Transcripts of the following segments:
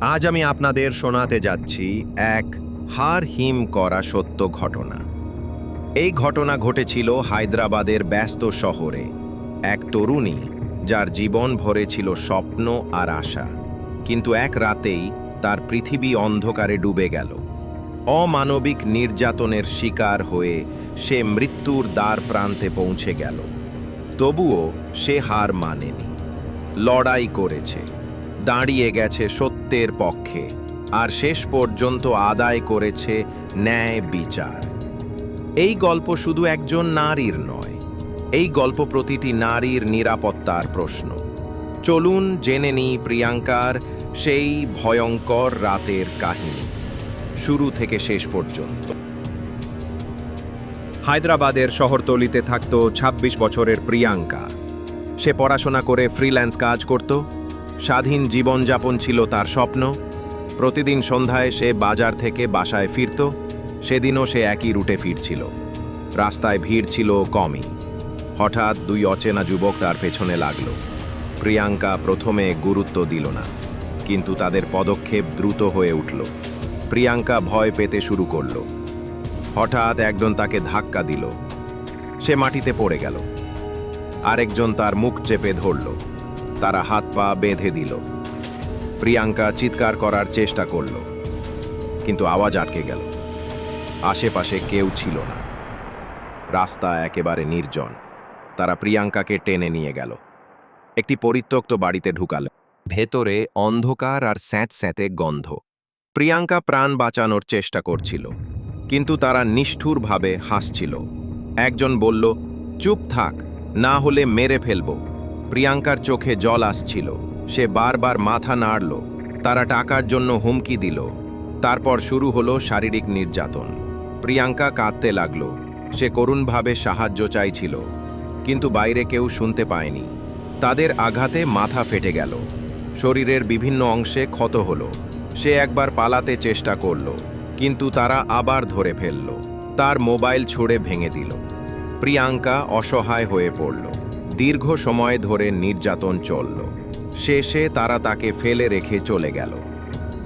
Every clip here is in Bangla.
আজ আমি আপনাদের শোনাতে যাচ্ছি এক হার হিম করা সত্য ঘটনা। এই ঘটনা ঘটেছিল হায়দ্রাবাদের ব্যস্ত শহরে, এক তরুণী যার জীবন ভরে ছিল স্বপ্ন আর আশা। কিন্তু এক রাতেই তার পৃথিবী অন্ধকারে ডুবে গেল। অমানবিক নির্যাতনের শিকার হয়ে সে মৃত্যুর দ্বার প্রান্তে পৌঁছে গেল। তবুও সে হার মানেনি। লড়াই করেছে। দাঁড়িয়ে গেছে সত্যের পক্ষে, আর শেষ পর্যন্ত আদায় করেছে ন্যায় বিচার। এই গল্প শুধু একজন নারীর নয়, এই গল্প প্রতিটি নারীর নিরাপত্তার প্রশ্ন। চলুন জেনে নিই প্রিয়াঙ্কার সেই ভয়ঙ্কর রাতের কাহিনী। শুরু থেকে শেষ পর্যন্ত। হায়দ্রাবাদের শহরতলিতে থাকত ২৬ বছরের প্রিয়াঙ্কা। সে পড়াশোনা করে ফ্রিল্যান্স কাজ করত স্বাধীন জীবনযাপন ছিল তার স্বপ্ন। প্রতিদিন সন্ধ্যায় সে বাজার থেকে বাসায় ফিরত, সেদিনও সে একই রুটে ফিরছিল। রাস্তায় ভিড় ছিল কমই। হঠাৎ দুই অচেনা যুবক তার পেছনে লাগল। প্রিয়াঙ্কা প্রথমে গুরুত্ব দিল না, কিন্তু তাদের পদক্ষেপ দ্রুত হয়ে উঠল। প্রিয়াঙ্কা ভয় পেতে শুরু করল। হঠাৎ একজন তাকে ধাক্কা দিল। সে মাটিতে পড়ে গেল। আরেকজন তার মুখ চেপে ধরল। তারা হাত পা বেঁধে দিল। প্রিয়াঙ্কা চিৎকার করার চেষ্টা করল, কিন্তু আওয়াজ আটকে গেল। আশেপাশে কেউ ছিল না। রাস্তা একেবারে নির্জন। তারা প্রিয়াঙ্কাকে টেনে নিয়ে গেল। একটি পরিত্যক্ত বাড়িতে ঢুকাল। ভেতরে অন্ধকার আর স্যাঁত স্যাঁতে গন্ধ। প্রিয়াঙ্কা প্রাণ বাঁচানোর চেষ্টা করছিল, কিন্তু তারা নিষ্ঠুরভাবে হাসছিল। একজন বলল, চুপ থাক, না হলে মেরে ফেলব। প্রিয়াঙ্কার চোখে জল আসছিল। সে বারবার মাথা নাড়ল। তারা টাকার জন্য হুমকি দিল। তারপর শুরু হলো শারীরিক নির্যাতন। প্রিয়াঙ্কা কাঁদতে লাগল। সে করুণভাবে সাহায্য চাইছিল। কিন্তু বাইরে কেউ শুনতে পায়নি। তাদের আঘাতে মাথা ফেটে গেল। শরীরের বিভিন্ন অংশে ক্ষত হলো। সে একবার পালাতে চেষ্টা করল। কিন্তু তারা আবার ধরে ফেলল। তার মোবাইল ছুঁড়ে ভেঙে দিল। প্রিয়াঙ্কা অসহায় হয়ে পড়ল। দীর্ঘ সময় ধরে নির্যাতন চলল। শেষে তারা তাকে ফেলে রেখে চলে গেল।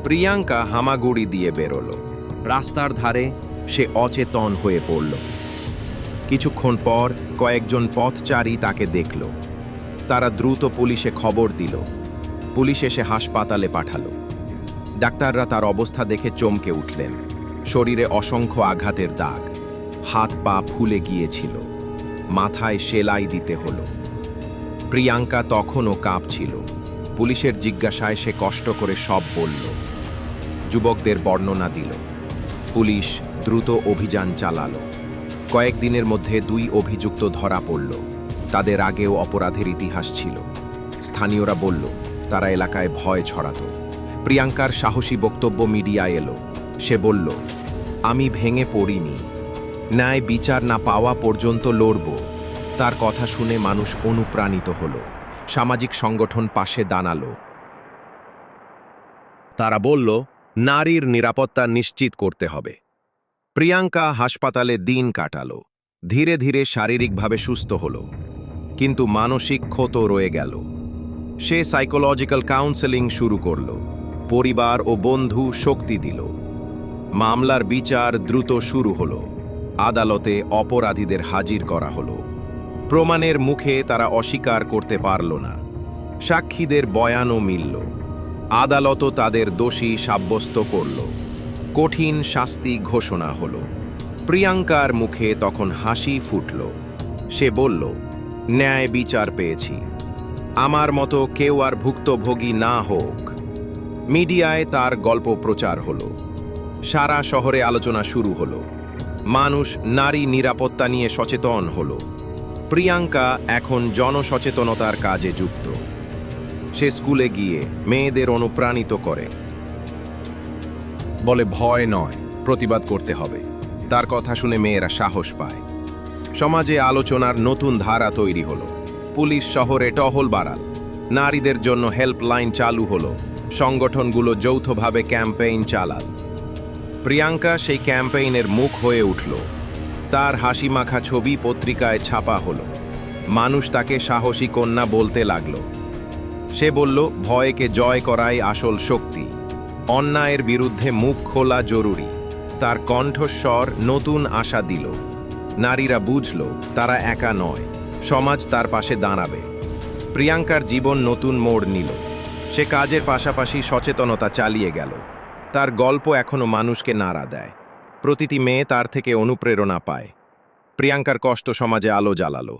প্রিয়াঙ্কা হামাগুড়ি দিয়ে বেরোল। রাস্তার ধারে সে অচেতন হয়ে পড়ল। কিছুক্ষণ পর কয়েকজন পথচারী তাকে দেখল। তারা দ্রুত পুলিশে খবর দিল। পুলিশ এসে হাসপাতালে পাঠালো। ডাক্তাররা তার অবস্থা দেখে চমকে উঠলেন। শরীরে অসংখ্য আঘাতের দাগ। হাত পা ফুলে গিয়েছিল। মাথায় সেলাই দিতে হলো। প্রিয়াঙ্কা তখনও কাঁপছিল। পুলিশের জিজ্ঞাসায় সে কষ্ট করে সব বলল। যুবকদের বর্ণনা দিল। পুলিশ দ্রুত অভিযান চালালো। কয়েকদিনের মধ্যে দুই অভিযুক্ত ধরা পড়ল। তাদের আগেও অপরাধের ইতিহাস ছিল। স্থানীয়রা বলল, তারা এলাকায় ভয় ছড়াত। প্রিয়াঙ্কার সাহসী বক্তব্য মিডিয়ায় এলো। সে বলল, আমি ভেঙে পড়িনি। ন্যায় বিচার না পাওয়া পর্যন্ত লড়ব। তার কথা শুনে মানুষ অনুপ্রাণিত হলো। সামাজিক সংগঠন পাশে দাঁড়াল। তারা বলল, নারীর নিরাপত্তা নিশ্চিত করতে হবে। প্রিয়াঙ্কা হাসপাতালে দিন কাটালো। ধীরে ধীরে শারীরিকভাবে সুস্থ হলো। কিন্তু মানসিক ক্ষত রয়ে গেল। সে সাইকোলজিক্যাল কাউন্সেলিং শুরু করল। পরিবার ও বন্ধু শক্তি দিল। মামলার বিচার দ্রুত শুরু হলো। আদালতে অপরাধীদের হাজির করা হলো। প্রমাণের মুখে তারা অস্বীকার করতে পারল না। সাক্ষীদের বয়ানও মিলল। আদালতও তাদের দোষী সাব্যস্ত করল। কঠিন শাস্তি ঘোষণা হল। প্রিয়াঙ্কার মুখে তখন হাসি ফুটল। সে বলল, ন্যায় বিচার পেয়েছি। আমার মতো কেউ আর ভুক্তভোগী না হোক। মিডিয়ায় তার গল্প প্রচার হলো। সারা শহরে আলোচনা শুরু হলো। মানুষ নারী নিরাপত্তা নিয়ে সচেতন হলো। প্রিয়াঙ্কা এখন জনসচেতনতার কাজে যুক্ত। সে স্কুলে গিয়ে মেয়েদের অনুপ্রাণিত করে। বলে, ভয় নয়, প্রতিবাদ করতে হবে। তার কথা শুনে মেয়েরা সাহস পায়। সমাজে আলোচনার নতুন ধারা তৈরি হলো। পুলিশ শহরে টহল বাড়াল। নারীদের জন্য হেল্পলাইন চালু হলো। সংগঠনগুলো যৌথভাবে ক্যাম্পেইন চালাল। প্রিয়াঙ্কা সেই ক্যাম্পেইনের মুখ হয়ে উঠল। তার হাসিমাখা ছবি পত্রিকায় ছাপা হলো। মানুষ তাকে সাহসী কন্যা বলতে লাগল। সে বলল, ভয়কে জয় করাই আসল শক্তি। অন্যায়ের বিরুদ্ধে মুখ খোলা জরুরি। তার কণ্ঠস্বর নতুন আশা দিল। নারীরা বুঝল, তারা একা নয়, সমাজ তার পাশে দাঁড়াবে। প্রিয়াঙ্কার জীবন নতুন মোড় নিল। সে কাজের পাশাপাশি সচেতনতা চালিয়ে গেল। তার গল্প এখনও মানুষকে নাড়া দেয়। প্রতিটি মেয়ে তার থেকে অনুপ্রেরণা পায়। প্রিয়াঙ্কার কষ্ট সমাজে আলো জ্বালালো।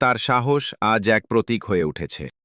তার সাহস আজ এক প্রতীক হয়ে উঠেছে।